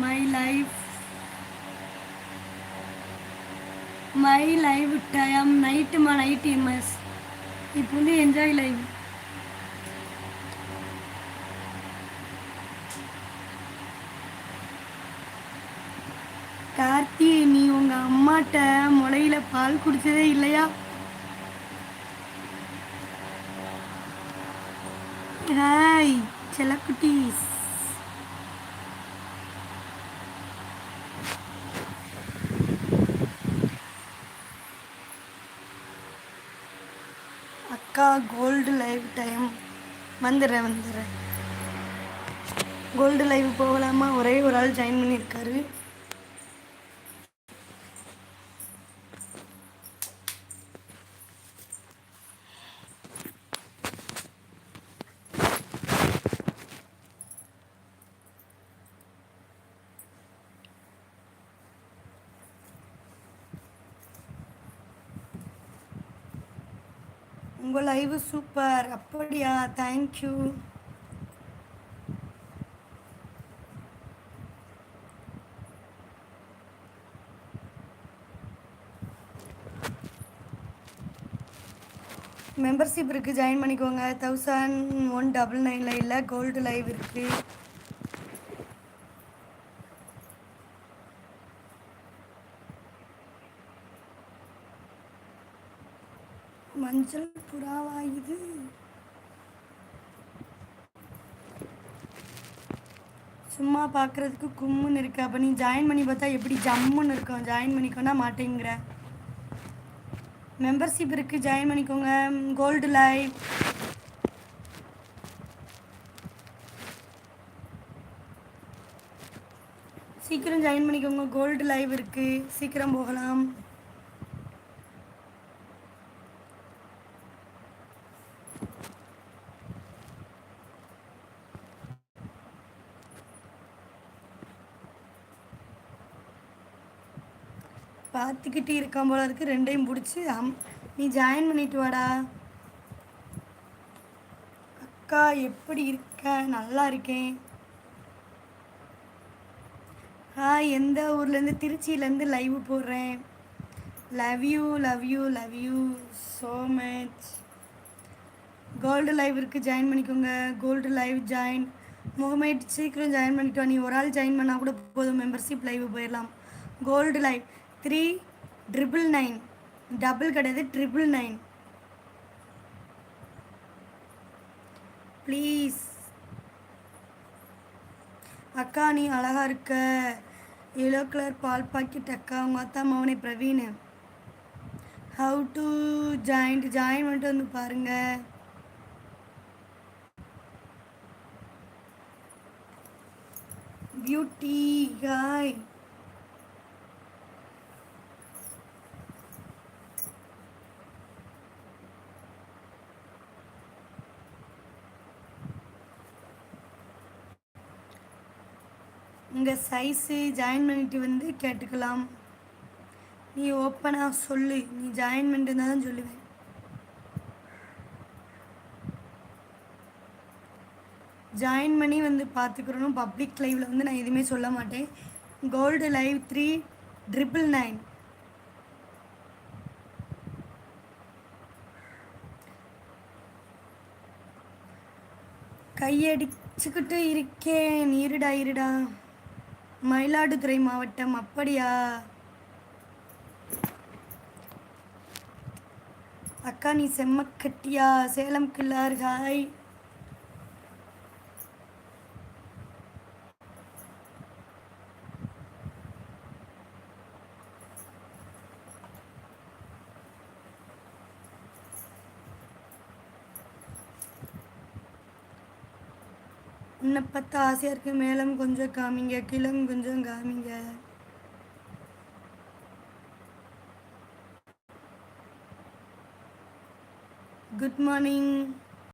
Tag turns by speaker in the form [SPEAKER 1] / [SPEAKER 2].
[SPEAKER 1] My life my live time நைட்டுமா night MS இப்போ வந்து enjoy live Karthi நீ உங்க அம்மாட்ட முளையில பால் குடிச்சதே இல்லையா? ஹாய் செல்லக்குட்டீஸ். அக்கா கோல்டு லைவ் டைம் வந்துடுறேன் வந்துடுறேன் கோல்டு லைவ் போகலாமா? ஒரே ஒரு ஆள் ஜாயின் பண்ணியிருக்காரு. உங்கள் லைவ் சூப்பர் அப்படியா? தேங்க்யூ மெம்பர்ஷிப் இருக்குது ஜாயின் பண்ணிக்கோங்க. தௌசண்ட் ஒன் டபுள் நைனில் இல்லை கோல்டு லைவ் இருக்குது மஞ்சள் புறாவாயுது. சும்மா பார்க்குறதுக்கு கும்முன்னு இருக்கு. அப்போ நீ ஜாயின் பண்ணி பார்த்தா எப்படி ஜம்முன்னு இருக்கும்? ஜாயின் பண்ணிக்கோனா மாட்டேங்கிற. மெம்பர்ஷிப் இருக்குது ஜாயின் பண்ணிக்கோங்க. கோல்டு லைவ் சீக்கிரம் ஜாயின் பண்ணிக்கோங்க. கோல்டு லைவ் இருக்குது சீக்கிரம் போகலாம். பார்த்துக்கிட்டு இருக்கான் போல இருக்கு. ரெண்டையும் பிடிச்சி அம் நீ ஜாயின் பண்ணிட்டு வாடா. அக்கா எப்படி இருக்க? நல்லா இருக்கேன். ஹாய் எந்த ஊர்லேருந்து திருச்சியிலேருந்து லைவ் போடுறேன். Love you love you love you so much gold live இருக்குது ஜாயின் பண்ணிக்கோங்க. கோல்டு லைவ் ஜாயின் முகமேட் சீக்கிரம் ஜாயின் பண்ணிட்டோம் நீ ஒரு ஆள் ஜாயின் பண்ணால் கூட போதும். மெம்பர்ஷிப் லைவ் போயிடலாம். Gold live three triple nine. Double கிடையாது ட்ரிபிள் நைன். ப்ளீஸ். அக்கா நீ அழகா இருக்க. எல்லோ கலர் பால் பாக்கெட் அக்கா உங்கள் அத்தா மவனே Praveen. How to joint join பண்ணிட்டு வந்து பாருங்கள் பியூட்டி ஹாய் உங்கள் சைஸு ஜாயின் பண்ணிட்டு வந்து கேட்டுக்கலாம். நீ ஓப்பனாக சொல்லு. நீ ஜாயின் பண்ணிட்டு இருந்தால் தான் சொல்லுவேன். ஜாயின் பண்ணி வந்து பார்த்துக்கிறோம். பப்ளிக் லைவில் வந்து நான் எதுவுமே சொல்ல மாட்டேன். Gold live three triple nine கையடிச்சுக்கிட்டு இருக்கேன். இருடா இருடா. மயிலாடுதுறை மாவட்டம் அப்படியா? அக்கா நீ செம்மக்கட்டியா சேலம் கில்லார் ஹாய். உன்னை பார்த்தா ஆசையாக இருக்குது மேலும் கொஞ்சம் காமிங்க. கிளம் கொஞ்சம் காமிங்க. Good morning